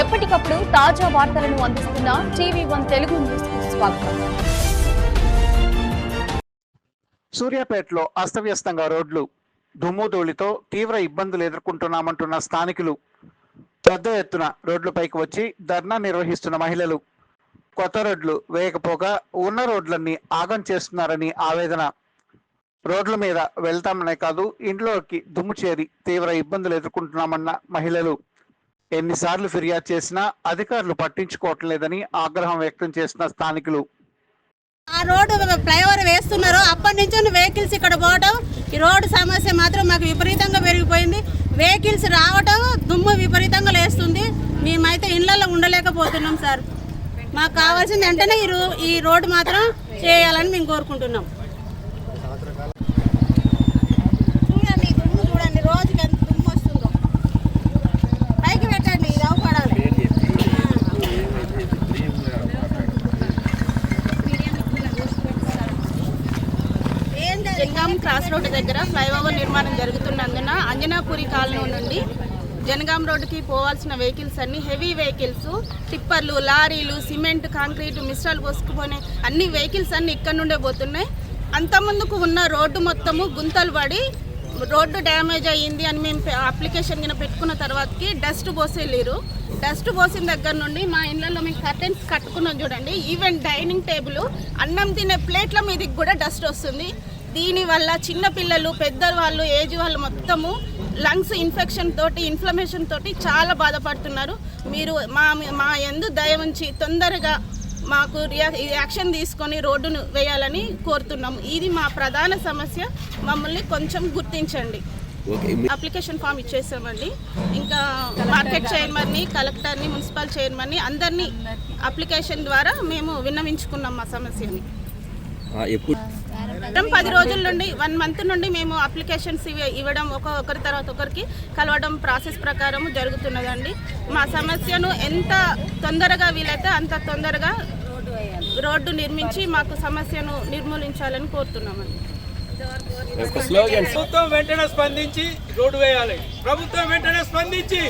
ఎప్పటికప్పుడు తాజా వార్తలను అందిస్తున్న టీవీ వన్ తెలుగు న్యూస్ స్వాగతం. సూర్యాపేటలో అస్తవ్యస్తంగా రోడ్లు. దుమ్ము ధూళితో తీవ్ర ఇబ్బందులు ఎదుర్కొంటున్నామంటున్న స్థానికులు. పెద్ద ఎత్తున రోడ్లపైకి వచ్చి ధర్నా నిర్వహిస్తున్న మహిళలు. కొత్త రోడ్లు వేయకపోగా ఉన్న రోడ్లన్నీ ఆగం చేస్తున్నారని ఆవేదన. రోడ్ల మీద వెళ్తామనే కాదు ఇంట్లోకి దుమ్ము చేరి తీవ్ర ఇబ్బందులు ఎదుర్కొంటున్నామన్న మహిళలు. ఎన్నిసార్లు ఫిర్యాదు చేసినా అధికారులు పట్టించుకోవటం లేదని ఆగ్రహం వ్యక్తం చేసిన స్థానికులు. ఆ రోడ్డు ఫ్లైఓవర్ వేస్తున్నారు. అప్పటి నుంచి వెహికల్స్ ఇక్కడ పోవడం ఈ రోడ్డు సమస్య మాత్రం మాకు విపరీతంగా పెరిగిపోయింది. వెహికల్స్ రావటం దుమ్ము విపరీతంగా లేస్తుంది. మేమైతే ఇళ్ళలో ఉండలేకపోతున్నాం సార్. మాకు కావాల్సింది వెంటనే ఈ రో- ఈ రోడ్డు మాత్రం చేయాలని మేము కోరుకుంటున్నాం చూడండి ఈ దుమ్ము చూడండి రోజుకి ఎంత దుమ్ము వస్తుందో పైకి పెట్టండి ఇది అవపడాలి జనగాం క్రాస్ రోడ్డు దగ్గర ఫ్లైఓవర్ నిర్మాణం జరుగుతున్నందున అంజనాపురి కాలనీ నుండి జనగాం రోడ్డుకి పోవాల్సిన వెహికల్స్ అన్ని హెవీ వెహికల్స్ టిప్పర్లు లారీలు సిమెంట్ కాంక్రీట్ మిశ్రాలు పోసుకుపోనే అన్ని వెహికల్స్ అన్ని ఇక్కడ నుండే పోతున్నాయి. అంత ముందుకు ఉన్న రోడ్డు మొత్తము గుంతలు పడి రోడ్డు డ్యామేజ్ అయ్యింది అని మేము అప్లికేషన్ కింద పెట్టుకున్న తర్వాతకి డస్ట్ పోసేలేరు డస్ట్ పోసిన దగ్గర నుండి మా ఇళ్ళల్లో మేము కర్టెన్స్ కట్టుకున్నాం చూడండి. ఈవెన్ డైనింగ్ టేబుల్ అన్నం తినే ప్లేట్ల మీదకి కూడా డస్ట్ వస్తుంది. దీనివల్ల చిన్న పిల్లలు పెద్ద వాళ్ళు ఏజ్ వాళ్ళు మొత్తము లంగ్స్ ఇన్ఫెక్షన్ తోటి ఇన్ఫ్లమేషన్ తోటి చాలా బాధపడుతున్నారు. మీరు మా మా ఎందు దయ ఉంచి తొందరగా మాకు రియా- యాక్షన్ తీసుకొని రోడ్డును వేయాలని కోరుతున్నాము. ఇది మా ప్రధాన సమస్య. మమ్మల్ని కొంచెం గుర్తించండి. అప్లికేషన్ ఫామ్ ఇచ్చేసామండి. ఇంకా మార్కెట్ చైర్మన్ని కలెక్టర్ని మున్సిపల్ చైర్మన్ని అందరినీ అప్లికేషన్ ద్వారా మేము విన్నవించుకున్నాం మా సమస్యని. ఎప్పుడు పది రోజుల నుండి వన్ మంత్ నుండి మేము అప్లికేషన్స్ ఇవ్వ- ఇవ్వడం ఒక ఒకరి తర్వాత ఒకరికి కలవడం ప్రాసెస్ ప్రకారం జరుగుతున్నదండి. మా సమస్యను ఎంత తొందరగా వీలైతే అంత తొందరగా రోడ్డు నిర్మించి మాకు సమస్యను నిర్మూలించాలని కోరుతున్నామండి. ఒక స్లోగన్ ప్రభుత్వం వెంటనే స్పందించి రోడ్డు వేయాలి. ప్రభుత్వం వెంటనే స్పందించి.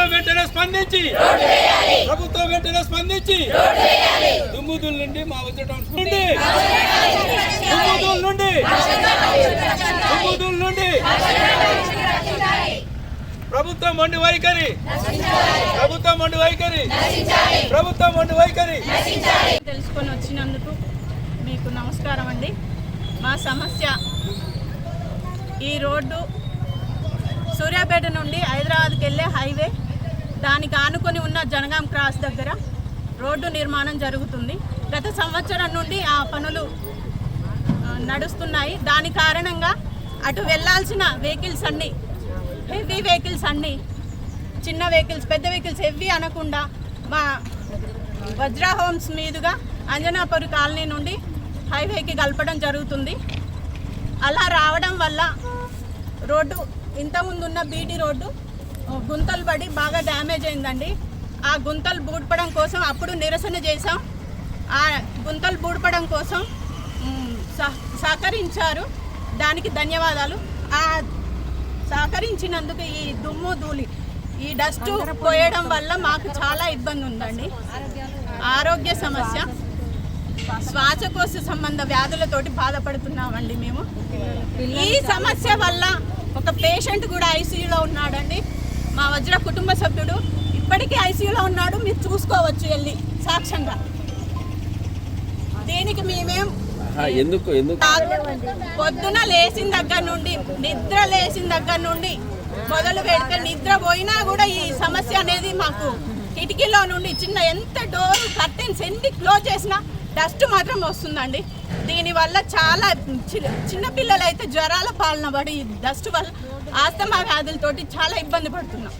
ప్రభుత్వం వెంటనే స్పందించి. ప్రభుత్వం వెంటనే స్పందించి. దుమ్ముదుల నుండి మా ఉద్యటం నుండి. దుమ్ముదుల నుండి. దుమ్ముదుల నుండి. ప్రభుత్వం మొండి వైఖరి. ప్రభుత్వం మొండి వైఖరి. ప్రభుత్వం మొండి వైఖరి. తెలుసుకొని వచ్చినందుకు మీకు నమస్కారం అండి. మా సమస్య ఈ రోడ్డు సూర్యాపేట నుండి హైదరాబాద్కి వెళ్ళే హైవే దానికి ఆనుకొని ఉన్న జనగాం క్రాస్ దగ్గర రోడ్డు నిర్మాణం జరుగుతుంది. గత సంవత్సరం నుండి ఆ పనులు నడుస్తున్నాయి. దాని కారణంగా అటు వెళ్ళాల్సిన వెహికల్స్ అన్నీ హెవీ వెహికల్స్ అన్నీ చిన్న వెహికల్స్ పెద్ద వెహికల్స్ హెవీ అనకుండా మా వజ్రా హోమ్స్ మీదుగా అంజనాపురి కాలనీ నుండి హైవేకి కలపడం జరుగుతుంది. అలా రావడం వల్ల రోడ్డు ఇంతకుముందు ఉన్న బీటీ రోడ్డు గుంతలు పడి బాగా డ్యామేజ్ అయిందండి. ఆ గుంతలు బూడ్పడం కోసం అప్పుడు నిరసన చేసాం ఆ గుంతలు బూడ్పడం కోసం సహకరించారు. దానికి ధన్యవాదాలు. ఆ సహకరించినందుకు ఈ దుమ్ము ధూళి ఈ డస్ట్ పోయడం వల్ల మాకు చాలా ఇబ్బంది ఉందండి. ఆరోగ్య సమస్య. శ్వాసకోశ సంబంధ వ్యాధులతోటి బాధపడుతున్నామండి మేము. ఈ సమస్య వల్ల ఒక పేషెంట్ కూడా ఐసీయూలో ఉన్నాడండి. మా వజ్ర కుటుంబ సభ్యుడు ఇప్పటికీ ఐసీయూలో ఉన్నాడు మీరు చూసుకోవచ్చు వెళ్ళి సాక్ష్యంగా. దీనికి మేమేం ఎందుకు ఎందుకు? పొద్దున లేచిన దగ్గర నుండి నిద్ర లేచిన దగ్గర నుండి మొదలు పెడితే నిద్ర పోయినా కూడా ఈ సమస్య అనేది మాకు కిటికీలో నుండి చిన్న ఎంత డోర్ కర్టెన్స్ ఎన్ని క్లోజ్ చేసినా డస్ట్ మాత్రం వస్తుందండి. దీనివల్ల చాలా చి- చిన్న పిల్లలు అయితే జ్వరాల పాలన పడి ఈ డస్ట్ వల్ల ఆస్తమా వ్యాధులతోటి చాలా ఇబ్బంది పడుతున్నాం.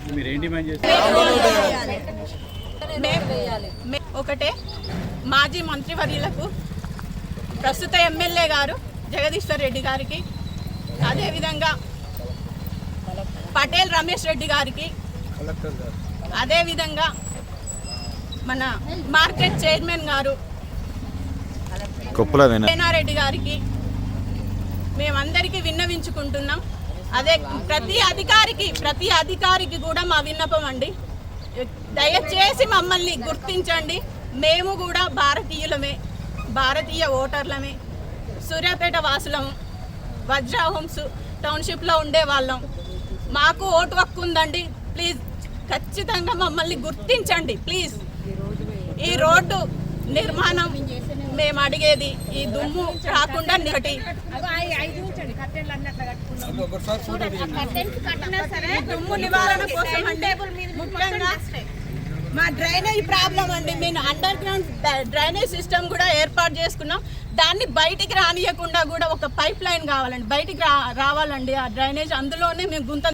ఒకటే మాజీ మంత్రివర్యులకు ప్రస్తుత ఎమ్మెల్యే గారు జగదీశ్వర్ రెడ్డి గారికి అదేవిధంగా పటేల్ రమేష్ రెడ్డి గారికి అదేవిధంగా మన మార్కెట్ చైర్మన్ గారు సేనారెడ్డి గారికి మేమందరికీ విన్నవించుకుంటున్నాం. అదే ప్రతి అధికారికి ప్రతి అధికారికి కూడా మా విన్నపం అండి. దయచేసి మమ్మల్ని గుర్తించండి. మేము కూడా భారతీయులమే భారతీయ ఓటర్లమే సూర్యాపేట వాసులం వజ్రా హోమ్స్ టౌన్షిప్లో ఉండే వాళ్ళం మాకు ఓటు హక్కు ఉందండి. ప్లీజ్ ఖచ్చితంగా మమ్మల్ని గుర్తించండి ప్లీజ్. ఈ రోడ్డు నిర్మాణం మేము అడిగేది ఈ దుమ్ము రాకుండా నికటి ఈ దుమ్ము నివారణ కోసం అంటే ముఖ్యంగా మా డ్రైనేజ్ ప్రాబ్లం అండి. మేము అండర్ గ్రౌండ్ డ్రైనేజ్ సిస్టమ్ కూడా ఏర్పాటు చేసుకున్నాం. దాన్ని బయటికి రానియకుండా కూడా ఒక పైప్ లైన్ కావాలండి. బయటికి రావాలండి ఆ డ్రైనేజ్. అందులోనే మేము గుంత